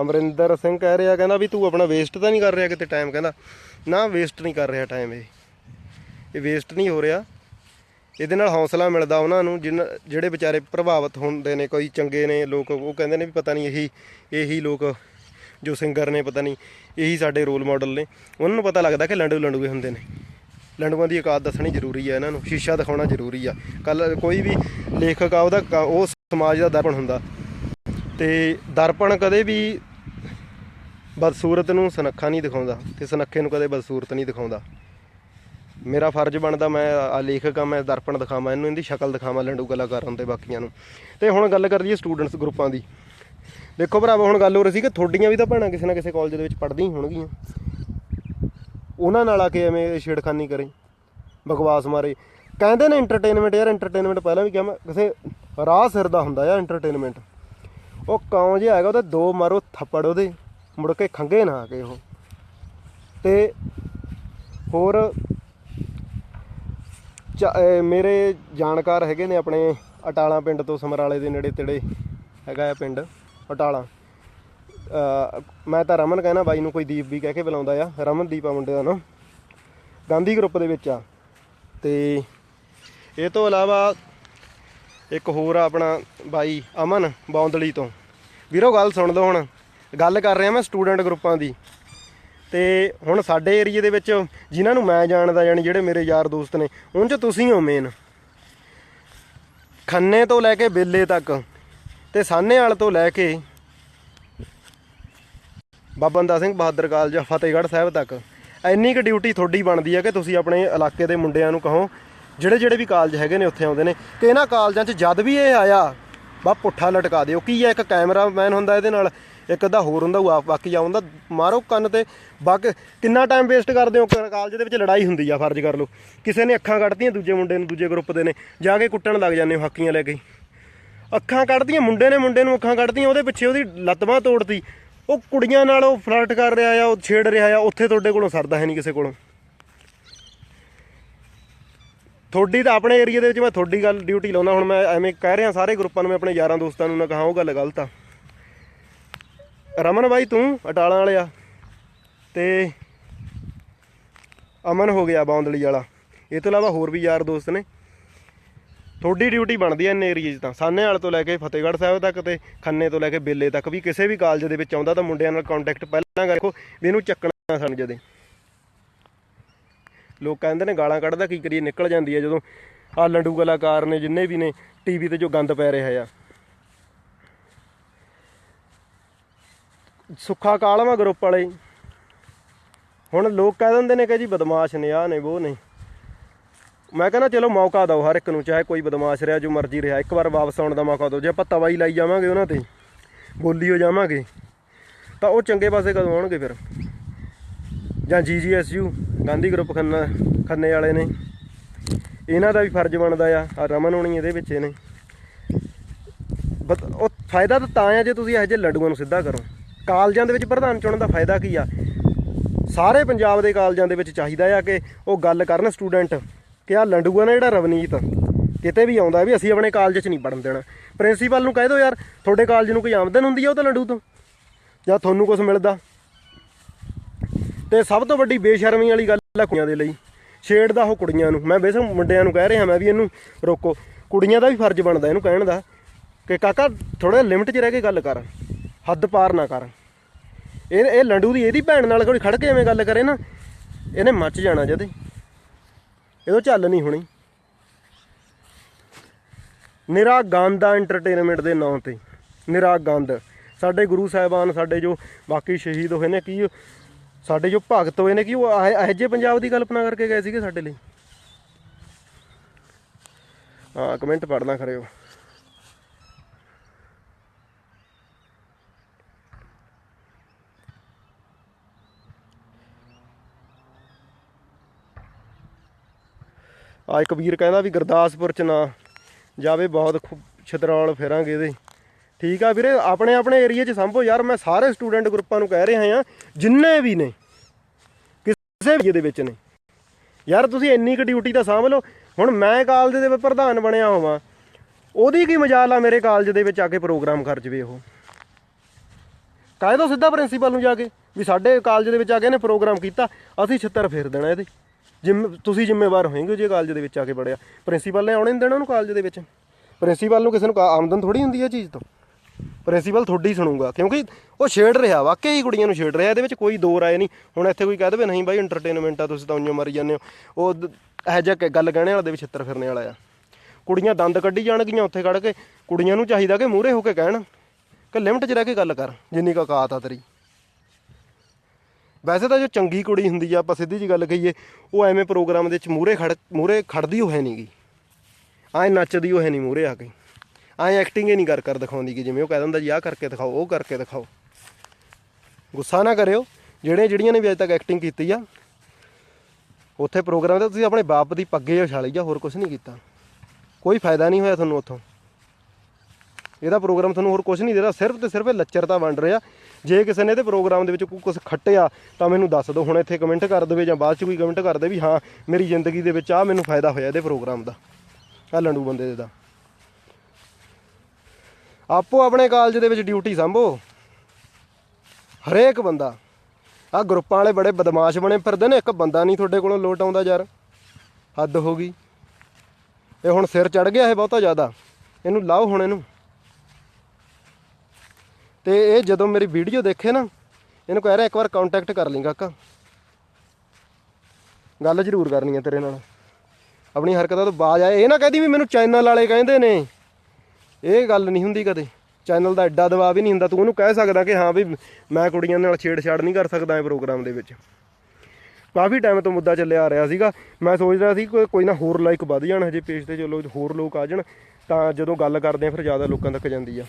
ਅਮਰਿੰਦਰ ਸਿੰਘ ਕਹਿ ਰਿਹਾ, ਕਹਿੰਦਾ ਵੀ ਤੂੰ ਆਪਣਾ ਵੇਸਟ ਤਾਂ ਨਹੀਂ ਕਰ ਰਿਹਾ ਕਿਤੇ ਟਾਈਮ ਕਹਿੰਦਾ, ਨਾ ਵੇਸਟ ਨਹੀਂ ਕਰ ਰਿਹਾ ਟਾਈਮ ਇਹ। ਇਹ ਵੇਸਟ ਨਹੀਂ ਹੋ ਰਿਹਾ। ਇਹਦੇ ਨਾਲ ਹੌਸਲਾ ਮਿਲਦਾ ਉਹਨਾਂ ਨੂੰ, ਜਿਨ, ਜਿਹੜੇ ਵਿਚਾਰੇ ਪ੍ਰਭਾਵਿਤ ਹੁੰਦੇ ਨੇ, ਕੋਈ ਚੰਗੇ ਨੇ ਲੋਕ, ਉਹ ਕਹਿੰਦੇ ਨੇ ਵੀ ਪਤਾ ਨਹੀਂ ਇਹੀ ਇਹੀ ਲੋਕ ਜੋ ਸਿੰਗਰ ਨੇ, ਪਤਾ ਨਹੀਂ, ਇਹੀ ਸਾਡੇ ਰੋਲ ਮਾਡਲ ਨੇ। ਉਹਨਾਂ ਨੂੰ ਪਤਾ ਲੱਗਦਾ ਕਿ ਲੰਡੂ ਲੰਡੂਏ ਹੁੰਦੇ ਨੇ। ਲੰਡੂਆਂ ਦੀ ਔਕਾਤ ਦੱਸਣੀ ਜ਼ਰੂਰੀ ਹੈ ਇਹਨਾਂ ਨੂੰ, ਸ਼ੀਸ਼ਾ ਦਿਖਾਉਣਾ ਜ਼ਰੂਰੀ ਆ। ਕੱਲ ਕੋਈ ਵੀ ਲੇਖਕ ਆ, ਉਹਦਾ ਕ- ਉਹ ਸਮਾਜ ਦਾ ਦਰਪਣ ਹੁੰਦਾ। ਤੇ ਦਰਪਣ ਕਦੇ ਵੀ ਬਦਸੂਰਤ ਨੂੰ ਸੁਨੱਖਾ ਨਹੀਂ ਦਿਖਾਉਂਦਾ ਤੇ ਸੁਨੱਖੇ ਨੂੰ ਕਦੇ ਬਦਸੂਰਤ ਨਹੀਂ ਦਿਖਾਉਂਦਾ। ਮੇਰਾ ਫਰਜ਼ ਬਣਦਾ ਮੈਂ ਆ ਲੇਖਕ ਆ, ਮੈਂ ਦਰਪਣ ਦਿਖਾਵਾਂ, ਇਹਨੂੰ ਇਹਦੀ ਸ਼ਕਲ ਦਿਖਾਵਾਂ ਲੰਡੂ ਕਲਾਕਾਰਾਂ ਤੇ ਬਾਕੀਆਂ ਨੂੰ। ਤੇ ਹੁਣ ਗੱਲ ਕਰ ਲਈਏ ਸਟੂਡੈਂਟਸ ਗਰੁੱਪਾਂ ਦੀ। ਦੇਖੋ ਭਰਾਵਾ, ਹੁਣ ਗੱਲ ਹੋ ਰਹੀ ਸੀ ਕਿ ਤੁਹਾਡੀਆਂ ਵੀ ਤਾਂ ਭੈਣਾਂ ਕਿਸੇ ਨਾ ਕਿਸੇ ਕਾਲਜ ਦੇ ਵਿੱਚ ਪੜ੍ਹਦੀਆਂ ਹੀ ਹੋਣਗੀਆਂ। ਉਹਨਾਂ ਨਾਲ ਆ ਕੇ ਐਵੇਂ ਛੇੜਖਾਨੀ ਕਰੇ, ਬਕਵਾਸ ਮਾਰੇ। ਕਹਿੰਦੇ ਨੇ ਐਂਟਰਟੇਨਮੈਂਟ ਯਾਰ ਐਂਟਰਟੇਨਮੈਂਟ ਪਹਿਲਾਂ ਵੀ ਕਿਹਾ ਮੈਂ, ਕਿਸੇ ਰਾਹ ਸਿਰ ਦਾ ਹੁੰਦਾ ਯਾਰ ਐਂਟਰਟੇਨਮੈਂਟ ਉਹ ਕੌਂ ਜਿਹਾ ਹੈਗਾ, ਉਹਦੇ ਦੋ ਮਾਰੋ ਥੱਪੜ ਉਹਦੇ, ਮੁੜ ਕੇ ਖੰਗੇ ਨਾ ਆ ਕੇ ਉਹ। ਤੇ ਹੋਰ ਚ- ਮੇਰੇ ਜਾਣਕਾਰ ਹੈਗੇ ਨੇ ਆਪਣੇ ਅਟਾਲਾ ਪਿੰਡ ਤੋਂ, ਸਮਰਾਲੇ ਦੇ ਨੇੜੇ ਤੇੜੇ ਹੈਗਾ ਆ ਪਿੰਡ, ਅਟਾਲਾ। ਮੈਂ ਤਾਂ ਰਮਨ ਕਹਿਣਾ ਬਾਈ ਨੂੰ ਕੋਈ ਦੀਪ ਵੀ ਕਹਿ ਕੇ ਬੁਲਾਉਂਦਾ ਆ। ਰਮਨਦੀਪ ਆ ਮੁੰਡੇ ਦਾ ਨਾ ਗਾਂਧੀ ਗਰੁੱਪ ਦੇ ਵਿੱਚ ਆ। ਤੇ ਇਹ ਤੋਂ ਇਲਾਵਾ ਇੱਕ ਹੋਰ ਆ ਆਪਣਾ ਬਾਈ ਅਮਨ ਬੌਂਦਲੀ ਤੋਂ। ਵੀਰੋ ਗੱਲ ਸੁਣ ਲਓ ਹੁਣ। ਗੱਲ ਕਰ ਰਿਹਾ ਮੈਂ ਸਟੂਡੈਂਟ ਗਰੁੱਪਾਂ ਦੀ। ਤੇ ਹੁਣ ਸਾਡੇ ਏਰੀਏ ਦੇ ਵਿੱਚ ਜਿਨ੍ਹਾਂ ਨੂੰ ਮੈਂ ਜਾਣਦਾ ਜਾਨੀ ਜਿਹੜੇ ਮੇਰੇ ਯਾਰ ਦੋਸਤ ਨੇ ਉਹਨਾਂ 'ਚ ਤੁਸੀਂ ਹੋ ਮੇਨ ਖੰਨੇ ਤੋਂ ਲੈ ਕੇ ਬੇਲੇ ਤੱਕ ਤੇ ਸਾਹਨੇਵਾਲ ਤੋਂ ਲੈ ਕੇ ਬਾਬਾ ਬੰਦਾ ਸਿੰਘ ਬਹਾਦਰ ਕਾਲਜ, ਫਤਿਹਗੜ੍ਹ ਸਾਹਿਬ ਤੱਕ। ਇੰਨੀ ਕੁ ਡਿਊਟੀ ਤੁਹਾਡੀ ਬਣਦੀ ਹੈ ਕਿ ਤੁਸੀਂ ਆਪਣੇ ਇਲਾਕੇ ਦੇ ਮੁੰਡਿਆਂ ਨੂੰ ਕਹੋ ਜਿਹੜੇ ਜਿਹੜੇ ਵੀ ਕਾਲਜ ਹੈਗੇ ਨੇ, ਉੱਥੇ ਆਉਂਦੇ ਨੇ। ਕਿ ਇਹਨਾਂ ਕਾਲਜਾਂ 'ਚ ਜਦ ਵੀ ਇਹ ਆਇਆ ਬਾ ਪੁੱਠਾ ਲਟਕਾ ਦਿਓ। ਕੀ ਹੈ ਇੱਕ ਕੈਮਰਾਮੈਨ ਹੁੰਦਾ ਇਹਦੇ ਨਾਲ? ਇੱਕ ਅੱਧਾ ਹੋਰ ਹੁੰਦਾ, ਉਹ ਬਾਕੀ ਆਉਂਦਾ ਮਾਰੋ ਕੰਨ ਤੇ। ਬਾਕ ਕਿੰਨਾ ਟਾਈਮ ਵੇਸਟ ਕਰਦੇ ਹੋ? ਕਾਲਜ ਦੇ ਵਿੱਚ ਲੜਾਈ ਹੁੰਦੀ ਆ, ਫਰਜ਼ ਕਰ ਲਓ। ਕਿਸੇ ਨੇ ਅੱਖਾਂ ਕੱਢਤੀਆਂ, ਦੂਜੇ ਮੁੰਡੇ ਨੂੰ, ਦੂਜੇ ਗਰੁੱਪ ਦੇ ਨੇ। ਜਾ ਕੇ ਕੁੱਟਣ ਲੱਗ ਜਾਂਦੇ ਹੋ, ਹਾਕੀਆਂ ਲੈ ਕੇ। ਅੱਖਾਂ ਕੱਢਦੀਆਂ ਮੁੰਡੇ ਨੇ ਮੁੰਡੇ ਨੂੰ ਅੱਖਾਂ ਕੱਢਦੀਆਂ ਉਹਦੇ ਪਿੱਛੇ ਉਹਦੀ ਲੱਤ ਬਾਂਹ ਤੋੜਤੀ। ਉਹ ਕੁੜੀਆਂ ਨਾਲ ਉਹ ਫਲਰਟ ਕਰ ਰਿਹਾ ਆ, ਉਹ ਛੇੜ ਰਿਹਾ ਆ, ਉੱਥੇ ਤੁਹਾਡੇ ਕੋਲੋਂ ਸਰਦਾ ਹੈ ਨਹੀਂ ਕਿਸੇ ਕੋਲੋਂ। ਤੁਹਾਡੀ ਤਾਂ ਆਪਣੇ ਏਰੀਆ ਦੇ ਵਿੱਚ ਮੈਂ ਤੁਹਾਡੀ ਗੱਲ ਡਿਊਟੀ ਲਾਉਣਾ ਹੁਣ ਮੈਂ ਐਵੇਂ ਕਹਿ ਰਿਹਾ ਸਾਰੇ ਗਰੁੱਪਾਂ ਨੂੰ, ਮੈਂ ਆਪਣੇ ਯਾਰਾਂ ਦੋਸਤਾਂ ਨੂੰ ਨਾ ਕਹਾਂ ਉਹ ਗੱਲ ਗਲਤ ਆ। ਰਮਨ ਬਾਈ, ਤੂੰ ਅਟਾਲਾਂ ਵਾਲੇ ਆ ਤੇ ਅਮਨ ਹੋ ਗਿਆ ਬੌਂਦਲੀ ਵਾਲਾ। ਇਹ ਤੋਂ ਇਲਾਵਾ ਹੋਰ ਵੀ ਯਾਰ ਦੋਸਤ ਨੇ। ਤੁਹਾਡੀ ਡਿਊਟੀ ਬਣਦੀ ਐ ਇਨ ਏਰੀਏ 'ਚ ਤਾਂ। ਸਾਹਨੇਵਾਲ ਤੋਂ ਲੈ ਕੇ ਫਤਿਹਗੜ੍ਹ ਸਾਹਿਬ ਤੱਕ ਤੇ ਖੰਨੇ ਤੋਂ ਲੈ ਕੇ ਬੇਲੇ ਤੱਕ ਵੀ ਕਿਸੇ ਵੀ ਕਾਲਜ ਦੇ ਵਿੱਚ ਆਉਂਦਾ ਤਾਂ ਮੁੰਡਿਆਂ ਨਾਲ ਕੰਟੈਕਟ ਪਹਿਲਾਂ ਰੱਖੋ ਵੀ ਇਹਨੂੰ ਚੱਕਣਾ ਸਾਨੂੰ ਜਦੇ। ਲੋਕ ਕਹਿੰਦੇ ਨੇ ਗਾਲਾਂ ਕੱਢਦਾ, ਕੀ ਕਰੀਏ, ਨਿਕਲ ਜਾਂਦੀ ਹੈ ਜਦੋਂ। ਆ ਲੰਡੂ ਕਲਾਕਾਰ ਨੇ, ਜਿੰਨੇ ਵੀ ਨੇ, ਟੀਵੀ ਤੇ ਜੋ ਗੰਦ ਪੈ ਰਿਹਾ ਆ। ਸੁੱਖਾ ਕਾਲਵਾ ਗਰੁੱਪ ਵਾਲੇ। ਹੁਣ ਲੋਕ ਕਹਿ ਦਿੰਦੇ ਨੇ ਕਿ ਜੀ ਬਦਮਾਸ਼ ਨੇ ਆ ਨੇ ਉਹ ਨੇ। ਮੈਂ ਕਹਿੰਦਾ, ਚਲੋ ਮੌਕਾ ਦਿਓ ਹਰ ਇੱਕ ਨੂੰ, ਚਾਹੇ ਕੋਈ ਬਦਮਾਸ਼ ਰਿਹਾ, ਜੋ ਮਰਜ਼ੀ ਰਿਹਾ। ਇੱਕ ਵਾਰ ਵਾਪਸ ਆਉਣ ਦਾ ਮੌਕਾ ਦਿਓ। ਜੇ ਆਪਾਂ ਤਵਾਈ ਲਾਈ ਜਾਵਾਂਗੇ ਉਹਨਾਂ ਤੇ, ਬੋਲੀ ਹੋ ਜਾਵਾਂਗੇ, ਤਾਂ ਉਹ ਚੰਗੇ ਪਾਸੇ ਕਦੋਂ ਆਉਣਗੇ ਫਿਰ? ਜਾਂ ਜੀਜੀਐਸਯੂ ਗਾਂਧੀ ਗਰੁੱਪ ਖੰਨਾ, ਖੰਨੇ ਵਾਲੇ ਨੇ। ਇਹਨਾਂ ਦਾ ਵੀ ਫਰਜ਼ ਬਣਦਾ ਆ ਆ ਰਮਨ ਹੋਣੀ ਇਹਦੇ ਵਿੱਚ ਨੇ ਬਤ ਉਹ ਫਾਇਦਾ ਤਾਂ ਤਾਂ ਆ ਜੇ ਤੁਸੀਂ ਇਹੋ ਜਿਹੇ ਲੱਡੂਆਂ ਨੂੰ ਸਿੱਧਾ ਕਰੋ। ਕਾਲਜਾਂ ਦੇ ਵਿੱਚ ਪ੍ਰਧਾਨ ਚੁਣਨ ਦਾ ਫਾਇਦਾ ਕੀ ਆ? ਸਾਰੇ ਪੰਜਾਬ ਦੇ ਕਾਲਜਾਂ ਦੇ ਵਿੱਚ ਚਾਹੀਦਾ ਆ ਕਿ ਉਹ ਗੱਲ ਕਰਨ ਸਟੂਡੈਂਟ ਕਿ ਆ ਲੰਡੂਆ ਨਾ ਜਿਹੜਾ ਰਵਨੀਤ ਕਿਤੇ ਵੀ ਆਉਂਦਾ ਵੀ ਅਸੀਂ ਆਪਣੇ ਕਾਲਜ 'ਚ ਨਹੀਂ ਪੜਨ ਦੇਣਾ। ਪ੍ਰਿੰਸੀਪਲ ਨੂੰ ਕਹਿ ਦਿਓ ਯਾਰ, ਤੁਹਾਡੇ ਕਾਲਜ ਨੂੰ ਕੋਈ ਆਮਦਨ ਹੁੰਦੀ ਆ ਉਹ ਤਾਂ ਲੰਡੂ ਤੋਂ? ਜਾਂ ਤੁਹਾਨੂੰ ਕੁਝ ਮਿਲਦਾ? ਤੇ ਸਭ ਤੋਂ ਵੱਡੀ ਬੇਸ਼ਰਮੀ ਵਾਲੀ ਗੱਲ ਹੈ ਕੁੜੀਆਂ ਦੇ ਲਈ। ਛੇੜਦਾ ਉਹ ਕੁੜੀਆਂ ਨੂੰ। ਮੈਂ ਬੇਸ਼ੱਕ ਮੁੰਡਿਆਂ ਨੂੰ ਕਹਿ ਰਿਹਾ ਮੈਂ ਵੀ ਇਹਨੂੰ, ਰੋਕੋ। ਕੁੜੀਆਂ ਦਾ ਵੀ ਫਰਜ਼ ਬਣਦਾ ਇਹਨੂੰ ਕਹਿਣ ਦਾ ਕਿ ਕਾਕਾ ਥੋੜਾ ਲਿਮਟ 'ਚ ਰਹਿ ਕੇ ਗੱਲ ਕਰ। ਹੱਦ ਪਾਰ ਨਾ ਕਰ। ਇਹ ਇਹ ਲੰਡੂ ਦੀ ਇਹਦੀ ਭੈਣ ਨਾਲ ਕੋਈ ਖੜ ਕੇ ਐਵੇਂ ਗੱਲ ਕਰੇ ਨਾ, ਇਹਨੇ ਮੱਚ ਜਾਣਾ ਜਦੇ। ਇਹਦੋਂ ਚੱਲ ਨਹੀਂ ਹੋਣੀ। ਨਿਰਾ ਗੰਦ ਆ ਐਂਟਰਟੇਨਮੈਂਟ ਦੇ ਨਾਂ ਤੇ। ਨਿਰਾ ਗੰਦ। ਸਾਡੇ ਗੁਰੂ ਸਾਹਿਬਾਨ, ਸਾਡੇ ਜੋ ਬਾਕੀ ਸ਼ਹੀਦ ਹੋਏ ਨੇ, ਕੀ ਸਾਡੇ ਜੋ ਭਗਤ ਹੋਏ ਨੇ, ਕਿ ਉਹ ਇਹ- ਇਹੋ ਜਿਹੇ ਪੰਜਾਬ ਦੀ ਕਲਪਨਾ ਕਰਕੇ ਗਏ ਸੀਗੇ ਸਾਡੇ ਲਈ? ਹਾਂ ਕਮੈਂਟ ਪੜਨਾ ਕਰਿਓ ਆ ਕਬੀਰ ਕਹਿੰਦਾ ਵੀ ਗੁਰਦਾਸਪੁਰ ਚ ਨਾ ਜਾਵੇ, ਬਹੁਤ ਖੂ- ਛਤਰੌਲ ਫੇਰਾਂਗੇ ਇਹਦੇ। ਠੀਕ ਆ ਵੀਰੇ, ਆਪਣੇ ਆਪਣੇ ਏਰੀਆ 'ਚ ਸੰਭੋ ਯਾਰ, ਮੈਂ ਸਾਰੇ ਸਟੂਡੈਂਟ ਗਰੁੱਪਾਂ ਨੂੰ ਕਹਿ ਰਿਹਾ ਹਾਂ, ਜਿੰਨੇ ਵੀ ਨੇ, ਕਿਸੇ ਵੀ ਦੇ ਵਿੱਚ ਨੇ। ਯਾਰ ਤੁਸੀਂ ਇੰਨੀ ਕੁ ਡਿਊਟੀ ਤਾਂ ਸਾਂਭ ਲਓ। ਹੁਣ ਮੈਂ ਕਾਲਜ ਦੇ ਪ੍ਰਧਾਨ ਬਣਿਆ ਹੋਵਾਂ, ਉਹਦੀ ਕੀ ਮਜਾਲ ਆ ਮੇਰੇ ਕਾਲਜ ਦੇ ਵਿੱਚ ਆ ਕੇ ਪ੍ਰੋਗਰਾਮ ਕਰ ਜਵੇ ਉਹ? ਕਾਹੇ ਤੋਂ ਸਿੱਧਾ ਪ੍ਰਿੰਸੀਪਲ ਨੂੰ ਜਾ ਕੇ, ਵੀ ਸਾਡੇ ਕਾਲਜ ਦੇ ਵਿੱਚ ਆ ਕੇ ਇਹਨੇ ਪ੍ਰੋਗਰਾਮ ਕੀਤਾ, ਅਸੀਂ ਛਿੱਤਰ ਫੇਰ ਦੇਣਾ ਇਹਦੇ। ਜਿੰਮ, ਤੁਸੀਂ ਜ਼ਿੰਮੇਵਾਰ ਹੋਏਗੇ ਜੇ ਕਾਲਜ ਦੇ ਵਿੱਚ ਆ ਕੇ ਪੜਿਆ ਪ੍ਰਿੰਸੀਪਲ ਨੇ ਆਉਣੇ ਨਹੀਂ ਦੇਣਾ ਉਹਨੂੰ ਕਾਲਜ ਦੇ ਵਿੱਚ। ਪ੍ਰਿੰਸੀਪਲ ਨੂੰ ਕਿਸੇ ਨੂੰ ਆਮਦਨ ਥੋੜੀ ਹੁੰਦੀ ਹੈ ਇਹ ਚੀਜ਼ ਤੋਂ। ਪ੍ਰਿੰਸੀਪਲ ਤੁਹਾਡੀ ਸੁਣੂਗਾ, ਕਿਉਂਕਿ ਉਹ ਛੇੜ ਰਿਹਾ, ਵਾਕਈ ਹੀ ਕੁੜੀਆਂ ਨੂੰ ਛੇੜ ਰਿਹਾ, ਇਹਦੇ ਵਿੱਚ ਕੋਈ ਦੋ ਰਾਏ ਨਹੀਂ। ਹੁਣ ਇੱਥੇ ਕੋਈ ਕਹਿ ਦੇਵੇ, ਨਹੀਂ ਬਾਈ ਐਂਟਰਟੇਨਮੈਂਟ ਆ, ਤੁਸੀਂ ਤਾਂ ਉਈਓ ਮਰੀ ਜਾਂਦੇ ਹੋ। ਉਹ ਦ- ਜਿਹਾ ਗੱਲ ਕਹਿਣੇ ਵਾਲਾ ਦੇ ਵਿੱਚ ਛਿੱਤਰ ਫਿਰਨੇ ਵਾਲਾ ਆ। ਕੁੜੀਆਂ ਦੰਦ ਕੱਢੀ ਜਾਣਗੀਆਂ ਉੱਥੇ ਕੱਢ ਕੇ, ਕੁੜੀਆਂ ਨੂੰ ਚਾਹੀਦਾ ਕਿ ਮੂਹਰੇ ਹੋ ਕੇ ਕਹਿਣ, ਕਿ ਲਿਮਟ 'ਚ ਰਹਿ ਕੇ ਗੱਲ ਕਰ, ਜਿੰਨੀ ਕੁ ਔਕਾਤ ਆ ਤੇਰੀ। ਵੈਸੇ ਤਾਂ ਜੋ ਚੰਗੀ ਕੁੜੀ ਹੁੰਦੀ ਆ, ਆਪਾਂ ਸਿੱਧੀ ਜੀ ਗੱਲ ਕਹੀਏ, ਉਹ ਐਵੇਂ ਪ੍ਰੋਗਰਾਮ ਦੇ ਵਿੱਚ ਮੂਹਰੇ ਖੜ, ਮੂਹਰੇ ਖੜਦੀ ਉਹ ਹੈ ਨਹੀਂਗੀ ਐਂ ਨੱਚਦੀ ਉਹ ਹੈ ਨਹੀਂ ਮੂਹਰੇ ਆ ਕੇ। ਐਂ ਐਕਟਿੰਗ ਹੀ ਨਹੀਂ ਕਰ ਕਰ ਦਿਖਾਉਂਦੀ ਕਿ ਜਿਵੇਂ ਉਹ ਕਹਿ ਦਿੰਦਾ ਜੀ ਆਹ ਕਰਕੇ ਦਿਖਾਓ, ਉਹ ਕਰਕੇ ਦਿਖਾਓ। ਗੁੱਸਾ ਨਾ ਕਰਿਓ। ਜਿਹੜੇ ਜਿਹੜੀਆਂ ਨੇ ਵੀ ਅਜੇ ਤੱਕ ਐਕਟਿੰਗ ਕੀਤੀ ਆ, ਉੱਥੇ ਪ੍ਰੋਗਰਾਮ ਤੇ ਤੁਸੀਂ ਆਪਣੇ ਬਾਪ ਦੀ ਪੱਗੇ ਉਛਾਲੀ ਜਾਂ ਹੋਰ ਕੁਝ ਨਹੀਂ ਕੀਤਾ। ਕੋਈ ਫਾਇਦਾ ਨਹੀਂ ਹੋਇਆ ਤੁਹਾਨੂੰ ਉੱਥੋਂ। ਇਹਦਾ ਪ੍ਰੋਗਰਾਮ ਤੁਹਾਨੂੰ ਹੋਰ ਕੁਝ ਨਹੀਂ ਦੇ ਰਿਹਾ। ਸਿਰਫ ਤੇ ਸਿਰਫ ਲੱਚਰਤਾ ਵੰਡ ਰਿਹਾ। ਜੇ ਕਿਸੇ ਨੇ ਇਹਦੇ ਪ੍ਰੋਗਰਾਮ ਦੇ ਵਿੱਚ ਕੋਈ ਕੁਝ ਖੱਟਿਆ, ਤਾਂ ਮੈਨੂੰ ਦੱਸ ਦਿਓ। ਹੁਣ ਇੱਥੇ ਕਮੈਂਟ ਕਰ ਦੇਵੇ ਜਾਂ ਬਾਅਦ ਚ ਕੋਈ ਕਮੈਂਟ ਕਰ ਦੇ ਵੀ ਹਾਂ, ਮੇਰੀ ਜ਼ਿੰਦਗੀ ਦੇ ਵਿੱਚ ਆ ਮੈਨੂੰ ਫਾਇਦਾ ਹੋਇਆ ਇਹਦੇ ਪ੍ਰੋਗਰਾਮ ਦਾ। ਆ ਲੰਡੂ ਬੰਦੇ ਦੇ ਦਾ। ਆਪੋ ਆਪਣੇ ਕਾਲਜ ਦੇ ਵਿੱਚ ਡਿਊਟੀ ਸੰਭੋ। ਹਰੇਕ ਬੰਦਾ। ਆ ਗਰੁੱਪਾਂ ਵਾਲੇ ਬੜੇ ਬਦਮਾਸ਼ ਬਣੇ ਫਿਰਦੇ ਨੇ, ਇੱਕ ਬੰਦਾ ਨਹੀਂ ਤੁਹਾਡੇ ਕੋਲੋਂ ਲੋਟ ਆਉਂਦਾ ਯਾਰ। ਹੱਦ ਹੋ ਗਈ। ਇਹ ਹੁਣ ਸਿਰ ਚੜ ਗਿਆ ਇਹ ਬਹੁਤਾ ਜ਼ਿਆਦਾ। ਇਹਨੂੰ ਲਾਓ ਹੁਣ ਇਹਨੂੰ। ਤੇ ਇਹ ਜਦੋਂ ਮੇਰੀ ਵੀਡੀਓ ਦੇਖੇ ਨਾ, ਇਹਨੂੰ ਕਹਿ ਰਿਹਾ ਇੱਕ ਵਾਰ ਕੰਟੈਕਟ ਕਰ ਲਈ ਕਾਕਾ। ਗੱਲ ਜ਼ਰੂਰ ਕਰਨੀ ਹੈ ਤੇਰੇ ਨਾਲ। ਆਪਣੀ ਹਰਕਤਾਂ ਤੋਂ ਬਾਜ ਆਏ। ਇਹ ਨਾ ਕਹਦੀ ਵੀ ਮੈਨੂੰ ਚੈਨਲ ਵਾਲੇ ਕਹਿੰਦੇ ਨੇ। ਇਹ ਗੱਲ ਨਹੀਂ ਹੁੰਦੀ ਕਦੇ। ਚੈਨਲ ਦਾ ਐਡਾ ਦਬਾਅ ਵੀ ਨਹੀਂ ਹੁੰਦਾ। ਤੂੰ ਉਹਨੂੰ ਕਹਿ ਸਕਦਾ ਕਿ ਹਾਂ ਵੀ ਮੈਂ ਕੁੜੀਆਂ ਨਾਲ ਛੇੜਛਾੜ ਨਹੀਂ ਕਰ ਸਕਦਾ ਇਹ ਪ੍ਰੋਗਰਾਮ ਦੇ ਵਿੱਚ। ਕਾਫੀ ਟਾਈਮ ਤੋਂ ਮੁੱਦਾ ਚੱਲਿਆ ਆ ਰਿਹਾ ਸੀਗਾ। ਮੈਂ ਸੋਚ ਰਿਹਾ ਸੀ ਕੋਈ ਕੋਈ ਨਾ ਹੋਰ ਲਾਈਕ ਵੱਧ ਜਾਣ, ਹਜੇ ਪੇਜ ਤੇ ਚਲੋ ਹੋਰ ਲੋਕ ਆ ਜਾਣ, ਤਾਂ ਜਦੋਂ ਗੱਲ ਕਰਦੇ ਆ ਫਿਰ ਜ਼ਿਆਦਾ ਲੋਕਾਂ ਤੱਕ ਜਾਂਦੀ ਆ।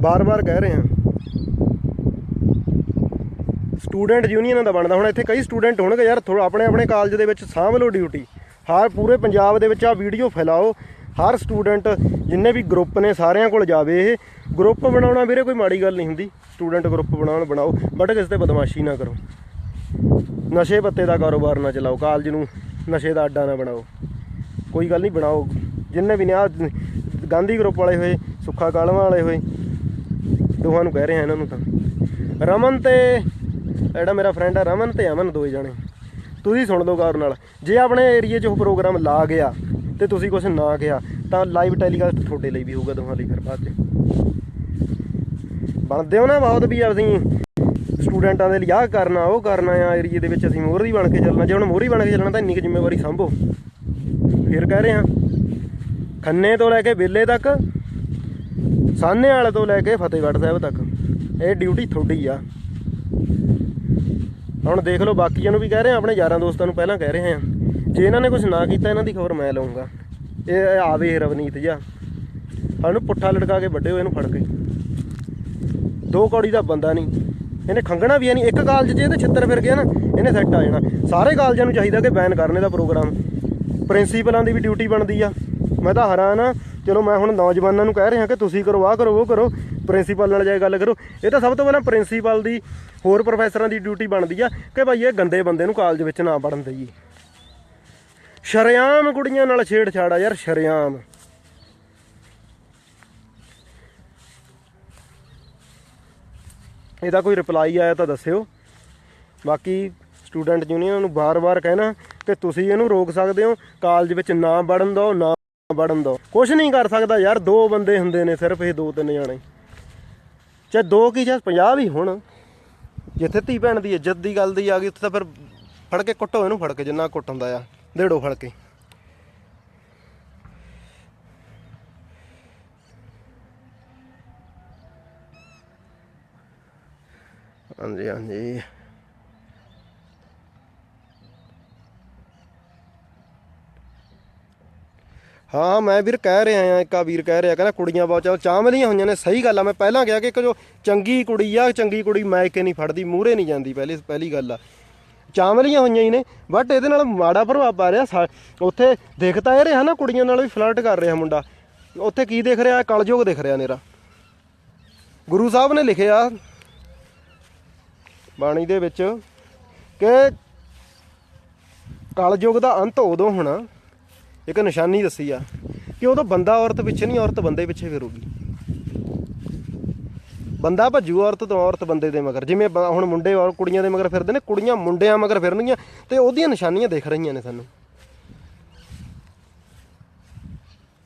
ਬਾਰ-ਬਾਰ ਕਹਿ ਰਹੇ ਹਾਂ ਸਟੂਡੈਂਟ ਯੂਨੀਅਨਾਂ ਦਾ ਬਣਦਾ। ਹੁਣ ਇੱਥੇ ਕਈ ਸਟੂਡੈਂਟ ਹੋਣਗੇ ਯਾਰ ਥੋੜਾ ਆਪਣੇ ਆਪਣੇ ਕਾਲਜ ਦੇ ਵਿੱਚ ਸਾਂਭ ਲਓ ਡਿਊਟੀ। ਹਰ ਪੂਰੇ ਪੰਜਾਬ ਦੇ ਵਿੱਚ ਆ ਵੀਡੀਓ ਫੈਲਾਓ। ਹਰ ਸਟੂਡੈਂਟ ਜਿੰਨੇ ਵੀ ਗਰੁੱਪ ਨੇ ਸਾਰਿਆਂ ਕੋਲ ਜਾਵੇ ਇਹ। ਗਰੁੱਪ ਬਣਾਉਣਾ ਵੀਰੇ ਕੋਈ ਮਾੜੀ ਗੱਲ ਨਹੀਂ ਹੁੰਦੀ। ਸਟੂਡੈਂਟ ਗਰੁੱਪ ਬਣਾਉਣ ਬਣਾਓ ਬਟ ਕਿਸੇ ਤੇ ਬਦਮਾਸ਼ੀ ਨਾ ਕਰੋ। ਨਸ਼ੇ ਪੱਤੇ ਦਾ ਕਾਰੋਬਾਰ ਨਾ ਚਲਾਓ, ਕਾਲਜ ਨੂੰ ਨਸ਼ੇ ਦਾ ਅੱਡਾ ਨਾ ਬਣਾਓ। ਕੋਈ ਗੱਲ ਨਹੀਂ, ਬਣਾਓ। ਜਿੰਨੇ ਵੀ ਨੇ ਆ, ਗਾਂਧੀ ਗਰੁੱਪ ਵਾਲੇ ਹੋਏ, ਸੁੱਖਾ ਕਾਲਵਾ ਵਾਲੇ ਹੋਏ, ਦੋਹਾਂ ਨੂੰ ਕਹਿ ਰਿਹਾ ਇਹਨਾਂ ਨੂੰ ਤਾਂ। ਰਮਨ ਤੇ ਜਿਹੜਾ ਮੇਰਾ ਫਰੈਂਡ ਆ ਰਮਨ ਤੇ ਅਮਨ ਦੋਏ ਜਾਣੇ। ਤੁਸੀਂ ਸੁਣ ਲਓ ਗੌਰ ਨਾਲ। ਜੇ ਆਪਣੇ ਏਰੀਏ 'ਚ ਉਹ ਪ੍ਰੋਗਰਾਮ ਲਾ ਗਿਆ ਤੇ ਤੁਸੀਂ ਕੁਝ ਨਾ ਕਿਹਾ, ਤਾਂ ਲਾਈਵ ਟੈਲੀਕਾਸਟ ਤੁਹਾਡੇ ਲਈ ਵੀ ਹੋਊਗਾ ਦੋਹਾਂ ਲਈ ਫਿਰ ਬਾਅਦ 'ਚ। ਬਣਦੇ ਹੋ ਨਾ ਬਹੁਤ ਵੀ ਅਸੀਂ ਸਟੂਡੈਂਟਾਂ ਦੇ ਲਈ ਆਹ ਕਰਨਾ, ਉਹ ਕਰਨਾ ਆ ਏਰੀਏ ਦੇ ਵਿੱਚ, ਅਸੀਂ ਮੋਹਰੀ ਬਣ ਕੇ ਚੱਲਣਾ। ਜੇ ਹੁਣ ਮੋਹਰੀ ਬਣ ਕੇ ਚੱਲਣਾ ਤਾਂ ਇੰਨੀ ਕੁ ਜ਼ਿੰਮੇਵਾਰੀ ਸੰਭੋ। ਫਿਰ ਕਹਿ ਰਹੇ ਹਾਂ, ਖੰਨੇ ਤੋਂ ਲੈ ਕੇ ਬੇਲੇ ਤੱਕ ਸਾਹਨੇ ਵਾਲੇ ਤੋਂ ਲੈ ਕੇ ਫਤਿਹਗੜ੍ਹ ਸਾਹਿਬ ਤੱਕ, ਇਹ ਡਿਊਟੀ ਤੁਹਾਡੀ ਆ। ਹੁਣ ਦੇਖ ਲਓ, ਬਾਕੀਆਂ ਨੂੰ ਵੀ ਕਹਿ ਰਹੇ ਆ ਆਪਣੇ ਯਾਰਾਂ ਦੋਸਤਾਂ ਨੂੰ ਪਹਿਲਾਂ ਕਹਿ ਰਹੇ ਆ ਜੇ ਇਹਨਾਂ ਨੇ ਕੁਝ ਨਾ ਕੀਤਾ, ਇਹਨਾਂ ਦੀ ਖਬਰ ਮੈਂ ਲਵਾਂਗਾ ਇਹ ਆਵੇ ਰਵਨੀਤ ਜਾ ਸਾਨੂੰ ਪੁੱਠਾ ਲੜਕਾ ਕੇ ਵੱਡੇ ਹੋਏ ਇਹਨੂੰ ਫੜ ਕੇ। ਦੋ ਕੌੜੀ ਦਾ ਬੰਦਾ ਨਹੀਂ। ਇਹਨੇ ਖੰਗਣਾ ਵੀ ਹੈ ਨਹੀਂ। ਇੱਕ ਕਾਲਜ ਜੇ ਇਹਦੇ ਛਿੱਤਰ ਫਿਰ ਗਿਆ ਨਾ, ਇਹਨੇ ਸੈੱਟ ਆ ਜਾਣਾ। ਸਾਰੇ ਕਾਲਜਾਂ ਨੂੰ ਚਾਹੀਦਾ ਕਿ ਬੈਨ ਕਰਨੇ ਦਾ ਪ੍ਰੋਗਰਾਮ ਪ੍ਰਿੰਸੀਪਲਾਂ ਦੀ ਵੀ ਡਿਊਟੀ ਬਣਦੀ ਆ। ਮੈਂ ਤਾਂ ਹੈਰਾਨ ਆ। ਚਲੋ, ਮੈਂ ਹੁਣ ਨੌਜਵਾਨਾਂ ਨੂੰ ਕਹਿ ਰਿਹਾ ਕਿ ਤੁਸੀਂ ਕਰੋ, ਆਹ ਕਰੋ, ਉਹ ਕਰੋ। ਪ੍ਰਿੰਸੀਪਲ ਨਾਲ ਜਾ ਗੱਲ ਕਰੋ। ਇਹ ਤਾਂ ਸਭ ਤੋਂ ਪਹਿਲਾਂ ਪ੍ਰਿੰਸੀਪਲ ਦੀ ਹੋਰ ਪ੍ਰੋਫੈਸਰਾਂ ਦੀ ਡਿਊਟੀ ਬਣਦੀ ਆ ਕਿ ਭਾਈ ਇਹ ਗੰਦੇ ਬੰਦੇ ਨੂੰ ਕਾਲਜ ਵਿੱਚ ਨਾ ਪੜਨ ਦੇਈਏ। ਸ਼ਰਿਆਮ ਕੁੜੀਆਂ ਨਾਲ ਛੇੜਛਾੜ ਆ ਯਾਰ, ਸ਼ਰਿਆਮ। ਇਹਦਾ ਕੋਈ ਰਿਪਲਾਈ ਆਇਆ ਤਾਂ ਦੱਸਿਓ। ਬਾਕੀ ਸਟੂਡੈਂਟ ਯੂਨੀਅਨ ਨੂੰ ਬਾਰ-ਬਾਰ ਕਹਿਣਾ ਕਿ ਤੁਸੀਂ ਇਹਨੂੰ ਰੋਕ ਸਕਦੇ ਹੋ, ਕਾਲਜ ਵਿੱਚ ਨਾ ਵੜਨ ਦਿਓ, ਨਾ ਵੜਨ ਦਿਓ। ਕੁਝ ਨਹੀਂ ਕਰ ਸਕਦਾ ਯਾਰ, ਦੋ ਬੰਦੇ ਹੁੰਦੇ ਨੇ ਸਿਰਫ ਇਹ ਦੋ ਤਿੰਨ ਜਾਣੇ। ਚਾਹੇ ਦੋ ਕੀ, ਚਾਹੇ 50 ਵੀ ਹੋਣ। ਜਿੱਥੇ ਧੀ ਭੈਣ ਦੀ ਇੱਜ਼ਤ ਦੀ ਗੱਲ ਦੀ ਆ ਗਈ, ਉੱਥੇ ਤਾਂ ਫਿਰ ਫੜ ਕੇ ਕੁੱਟੋ, ਇਹਨੂੰ ਫੜ ਕੇ ਜਿੰਨਾ ਕੁੱਟ ਹੁੰਦਾ ਆ, ਦੇੜੋ ਫੜ ਕੇ। ਹਾਂਜੀ ਹਾਂਜੀ। ਹਾਂ, ਮੈਂ ਵੀਰ ਕਹਿ ਰਿਹਾ ਆ ਇੱਕ ਵੀਰ ਕਹਿ ਰਿਹਾ, ਕਹਿੰਦਾ ਕੁੜੀਆਂ ਬਹੁਤ ਚਾਹ ਚਾਂਵਲੀਆਂ ਹੋਈਆਂ ਨੇ, ਸਹੀ ਗੱਲ ਆ, ਮੈਂ ਪਹਿਲਾਂ ਕਿਹਾ ਕਿ ਇੱਕ ਜੋ ਚੰਗੀ ਕੁੜੀ ਆ, ਚੰਗੀ ਕੁੜੀ ਮੈਂ ਨਹੀਂ ਫੜਦੀ, ਮੂਹਰੇ ਨਹੀਂ ਜਾਂਦੀ, ਪਹਿਲੀ ਪਹਿਲੀ ਗੱਲ ਆ। ਚਾਂਵਲੀਆਂ ਹੋਈਆਂ ਹੀ ਨੇ ਬਟ ਇਹਦੇ ਨਾਲ ਮਾੜਾ ਪ੍ਰਭਾਵ ਪਾ ਰਿਹਾ, ਸਾ- ਉੱਥੇ ਦਿਖਤਾ ਇਹ ਰਿਹਾ ਨਾ, ਕੁੜੀਆਂ ਨਾਲ ਵੀ ਫਲਰਟ ਕਰ ਰਿਹਾ ਮੁੰਡਾ। ਉੱਥੇ ਕੀ ਦੇਖ ਰਿਹਾ, ਕਲਯੁਗ ਦਿਖ ਰਿਹਾ ਨੇਰਾ। ਗੁਰੂ ਸਾਹਿਬ ਨੇ ਲਿਖਿਆ ਬਾਣੀ ਦੇ ਵਿੱਚ ਕਿ ਕਲਯੁਗ ਦਾ ਅੰਤ ਉਦੋਂ ਹੋਣਾ ਇੱਕ ਨਿਸ਼ਾਨੀ ਦੱਸੀ ਆ ਕਿ ਉਦੋਂ ਬੰਦਾ ਔਰਤ ਪਿੱਛੇ ਨਹੀਂ, ਔਰਤ ਬੰਦੇ ਪਿੱਛੇ ਫਿਰੂਗੀ ਬੰਦਾ ਭੱਜੂ ਔਰਤ ਤੋਂ, ਔਰਤ ਬੰਦੇ ਦੇ ਮਗਰ। ਜਿਵੇਂ ਹੁਣ ਮੁੰਡੇ ਔਰ ਕੁੜੀਆਂ ਦੇ ਮਗਰ ਫਿਰਦੇ ਨੇ, ਕੁੜੀਆਂ ਮੁੰਡਿਆਂ ਮਗਰ ਫਿਰਨਗੀਆਂ ਤੇ ਉਹਦੀਆਂ ਨਿਸ਼ਾਨੀਆਂ ਦਿਖ ਰਹੀਆਂ ਨੇ ਸਾਨੂੰ।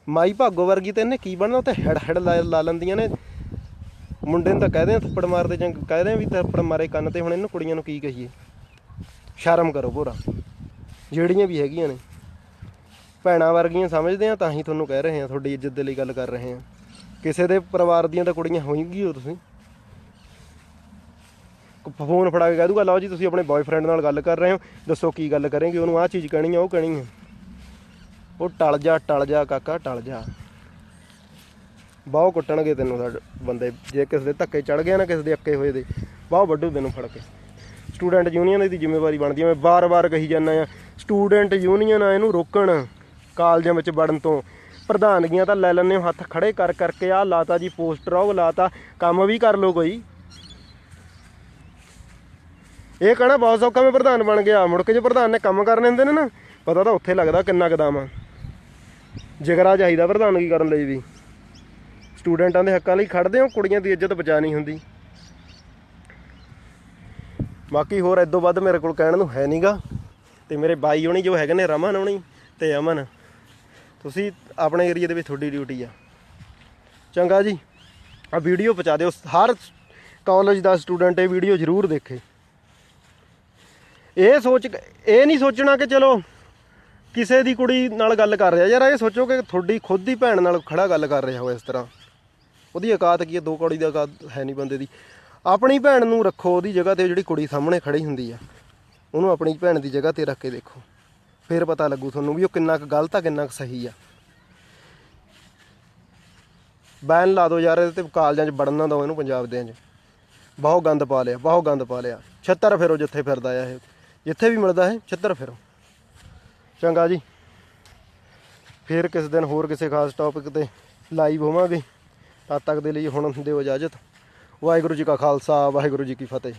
ਮਾਈ ਭਾਗੋ ਵਰਗੀ ਤੇ ਇਹਨੇ ਕੀ ਬਣਨਾ? ਉਹ ਤੇ ਹੈੜ ਹੈੜ ਲਾ ਲਾ ਲੈਂਦੀਆਂ ਨੇ। ਮੁੰਡੇ ਨੂੰ ਤਾਂ ਕਹਦੇ ਆ ਥੱਪੜ ਮਾਰਦੇ ਜਾਂ ਕਹਦੇ ਆ ਵੀ ਥੱਪੜ ਮਾਰੇ ਕੰਨ ਤੇ, ਹੁਣ ਇਹਨੂੰ ਕੁੜੀਆਂ ਨੂੰ ਕੀ ਕਹੀਏ? ਸ਼ਰਮ ਕਰੋ ਭੋਰਾ ਜਿਹੜੀਆਂ ਵੀ ਹੈਗੀਆਂ ਨੇ। ਭੈਣਾਂ ਵਰਗੀਆਂ ਸਮਝਦੇ ਆ, ਤਾਂ ਹੀ ਤੁਹਾਨੂੰ ਕਹਿ ਰਹੇ ਆ, ਤੁਹਾਡੀ ਇੱਜ਼ਤ ਦੇ ਲਈ ਗੱਲ ਕਰ ਰਹੇ ਆ। ਕਿਸੇ ਦੇ ਪਰਿਵਾਰ ਦੀਆਂ ਤਾਂ ਕੁੜੀਆਂ ਹੋਈਆਂ ਹੋ ਤੁਸੀਂ? ਫੋਨ ਫੜਾ ਕੇ ਕਹਿ ਦੂਗਾ, ਲਓ ਜੀ, ਤੁਸੀਂ ਆਪਣੇ ਬॉयਫ੍ਰੈਂਡ ਨਾਲ ਗੱਲ ਕਰ ਰਹੇ ਹੋ, ਦੱਸੋ ਕੀ ਗੱਲ ਕਰੇਂਗੇ, ਉਹਨੂੰ ਆਹ ਚੀਜ਼ ਕਹਿਣੀ ਆ, ਉਹ ਕਹਿਣੀ ਆ। ਉਹ ਟਲ ਜਾ ਟਲ ਜਾ, ਕਾਕਾ, ਟਲ ਜਾ। ਬਾਹੋਂ ਕੁੱਟਣਗੇ ਤੈਨੂੰ ਸਾਡੇ ਬੰਦੇ, ਜੇ ਕਿਸੇ ਦੇ ਧੱਕੇ ਚੜ ਗਿਆ ਨਾ, ਕਿਸੇ ਦੇ ਅੱਕੇ ਹੋਏ ਦੇ ਬਾਹੋਂ ਵੱਢੂ ਤੈਨੂੰ ਫੜ ਕੇ। ਸਟੂਡੈਂਟ ਯੂਨੀਅਨ ਦੀ ਜ਼ਿੰਮੇਵਾਰੀ ਬਣਦੀ ਹੈ ਮੈਂ ਬਾਰ-ਬਾਰ ਕਹੀ ਜਾਂਦਾ ਆ ਸਟੂਡੈਂਟ ਯੂਨੀਅਨ ਆ, ਇਹਨੂੰ ਰੋਕਣ। ਕਾਲਜਾਂ ਵਿੱਚ ਵੜਨ ਤੋਂ ਪ੍ਰਧਾਨਗੀਆਂ ਤਾਂ ਲੈ ਲੈਂਦੇ ਹੋ, ਹੱਥ ਖੜੇ ਕਰ ਕਰਕੇ ਆ ਲਾਤਾ ਜੀ, ਪੋਸਟਰ ਉਹ ਲਾਤਾ। ਕੰਮ ਵੀ ਕਰ ਲੋ ਕੋਈ। ਇਹ ਕਹਣਾ ਬਹੁਤ ਸੌਖਾ ਮੈਂ ਪ੍ਰਧਾਨ ਬਣ ਗਿਆ। ਮੁੜ ਕੇ ਜੇ ਪ੍ਰਧਾਨ ਨੇ ਕੰਮ ਕਰਨੇ ਹੁੰਦੇ ਨੇ ਨਾ, ਪਤਾ ਤਾਂ ਉੱਥੇ ਲੱਗਦਾ ਕਿੰਨਾ ਕਦਮ ਆ। ਜਿਗਰਾ ਚਾਹੀਦਾ ਪ੍ਰਧਾਨਗੀ ਕਰਨ ਲਈ ਵੀ। ਸਟੂਡੈਂਟਾਂ ਦੇ ਹੱਕਾਂ ਲਈ ਖੜਦੇ ਹੋ, ਕੁੜੀਆਂ ਦੀ ਇੱਜ਼ਤ ਬਚਾ ਨਹੀਂ ਹੁੰਦੀ। ਬਾਕੀ ਹੋਰ ਇਦੋਂ ਵੱਧ ਮੇਰੇ ਕੋਲ ਕਹਿਣ ਨੂੰ ਹੈ ਨਹੀਂਗਾ ਤੇ ਮੇਰੇ ਬਾਈ ਹੋਣੀ ਜੋ ਹੈਗੇ ਨੇ, ਰਮਨ ਹੋਣੀ ਤੇ ਅਮਨ। ਤੁਸੀਂ ਆਪਣੇ ਏਰੀਆ ਦੇ ਵਿੱਚ ਤੁਹਾਡੀ ਡਿਊਟੀ ਆ। ਚੰਗਾ ਜੀ। ਆ ਵੀਡੀਓ ਪਹੁੰਚਾ ਦਿਓ। ਹਰ ਕਾਲਜ ਦਾ ਸਟੂਡੈਂਟ ਇਹ ਵੀਡੀਓ ਜ਼ਰੂਰ ਦੇਖੇ। ਇਹ ਸੋਚ ਇਹ ਨਹੀਂ ਸੋਚਣਾ ਕਿ ਚਲੋ ਕਿਸੇ ਦੀ ਕੁੜੀ ਨਾਲ ਗੱਲ ਕਰ ਰਿਹਾ। ਯਾਰ, ਇਹ ਸੋਚੋ ਕਿ ਤੁਹਾਡੀ ਖੁਦ ਦੀ ਭੈਣ ਨਾਲ ਖੜਾ ਗੱਲ ਕਰ ਰਿਹਾ ਹੋ ਇਸ ਤਰ੍ਹਾਂ। ਉਹਦੀ ਔਕਾਤ ਕੀ ਹੈ ਦੋ ਕੌੜੀ ਦਾ ਔਕਾਤ ਹੈ ਨਹੀਂ ਬੰਦੇ ਦੀ। ਆਪਣੀ ਭੈਣ ਨੂੰ ਰੱਖੋ, ਉਹਦੀ ਜਗ੍ਹਾ ਤੇ ਜਿਹੜੀ ਕੁੜੀ ਸਾਹਮਣੇ ਖੜੀ ਹੁੰਦੀ ਆ। ਉਹਨੂੰ ਆਪਣੀ ਭੈਣ ਦੀ ਜਗ੍ਹਾ ਤੇ ਰੱਖ ਕੇ ਦੇਖੋ। ਫਿਰ ਪਤਾ ਲੱਗੂ ਤੁਹਾਨੂੰ ਵੀ ਉਹ ਕਿੰਨਾ ਕੁ ਗਲਤ ਆ, ਕਿੰਨਾ ਕੁ ਸਹੀ ਆ। ਬੈਨ ਲਾ ਦਿਓ ਯਾਰ, ਇਹਦੇ ਤੇ ਕਾਲਜਾਂ 'ਚ ਵੜਨ ਨਾ ਦਿਓ ਇਹਨੂੰ, ਪੰਜਾਬ ਦੇ 'ਚ। ਬਹੁਤ ਗੰਦ ਪਾ ਲਿਆ, ਬਹੁਤ ਗੰਦ ਪਾ ਲਿਆ। ਛੱਤਰ ਫਿਰੋ ਜਿੱਥੇ ਫਿਰਦਾ ਆ ਇਹ। ਜਿੱਥੇ ਵੀ ਮਿਲਦਾ ਹੈ ਛੱਤਰ ਫਿਰੋ। ਚੰਗਾ ਜੀ। ਫਿਰ ਕਿਸੇ ਦਿਨ ਹੋਰ ਕਿਸੇ ਖਾਸ ਟੌਪਿਕ ਤੇ ਲਾਈਵ ਹੋਵਾਂਗੇ। ਤਦ ਤੱਕ ਦੇ ਲਈ ਹੁਣ ਦਿਓ ਇਜਾਜ਼ਤ। ਵਾਹਿਗੁਰੂ ਜੀ ਕਾ ਖਾਲਸਾ, ਵਾਹਿਗੁਰੂ ਜੀ ਕੀ ਫਤਿਹ।